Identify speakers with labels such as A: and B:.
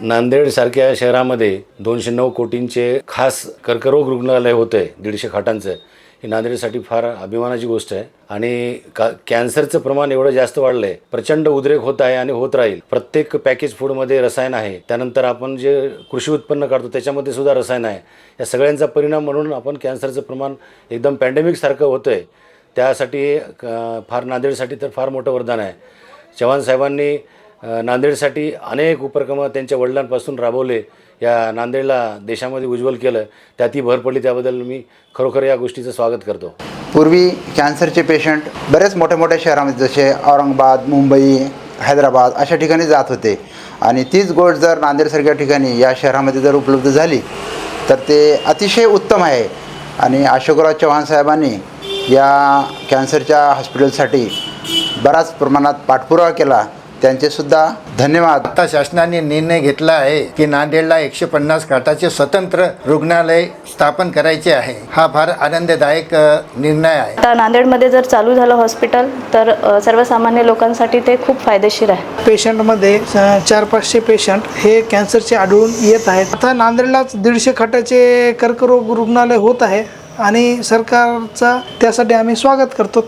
A: नांदेडसारख्या शहरामध्ये दोनशे नऊ कोटींचे खास कर्करोग रुग्णालय होतं आहे दीडशे खाटांचं. हे नांदेडसाठी फार अभिमानाची गोष्ट आहे. आणि का कॅन्सरचं प्रमाण एवढं जास्त वाढलं आहे प्रचंड उद्रेक होत आहे आणि होत राहील. प्रत्येक पॅकेज फूडमध्ये रसायन आहे. त्यानंतर आपण जे कृषी उत्पन्न काढतो त्याच्यामध्ये सुद्धा रसायन आहे. या सगळ्यांचा परिणाम म्हणून आपण कॅन्सरचं प्रमाण एकदम पॅन्डेमिकसारखं होतं आहे त्यासाठी फार नांदेडसाठी तर फार मोठं वरदान आहे. चव्हाण साहेबांनी नांदेडसाठी अनेक उपक्रम त्यांच्या वडिलांपासून राबवले या नांदेडला देशामध्ये उज्ज्वल केलं त्यातही भर पडली त्याबद्दल मी खरोखर या गोष्टीचं स्वागत करतो.
B: पूर्वी कॅन्सरचे पेशंट बरेच मोठ्या मोठ्या शहरामध्ये जसे औरंगाबाद मुंबई हैदराबाद अशा ठिकाणी जात होते. आणि तीच गोष्ट जर नांदेडसारख्या ठिकाणी या शहरामध्ये जर उपलब्ध झाली तर ते अतिशय उत्तम आहे. आणि अशोकराव चव्हाण साहेबांनी या कॅन्सरच्या हॉस्पिटलसाठी बराच प्रमाणात पाठपुरावा केला. त्यांचेसुद्धा धन्यवाद.
C: आता शासनाने निर्णय घेतला आहे की नांदेडला एकशे पन्नास खाटाचे स्वतंत्र रुग्णालय स्थापन करायचे आहे. हा फार आनंददायक निर्णय आहे.
D: आता नांदेडमध्ये जर चालू झालं हॉस्पिटल तर सर्वसामान्य लोकांसाठी ते खूप फायदेशीर आहे.
E: पेशंटमध्ये चार पाचशे पेशंट हे कॅन्सरचे आढळून येत आहेत. आता नांदेडलाच दीडशे खटाचे कर्करोग रुग्णालय होत आहे आणि सरकारचा त्यासाठी आम्ही स्वागत करतो.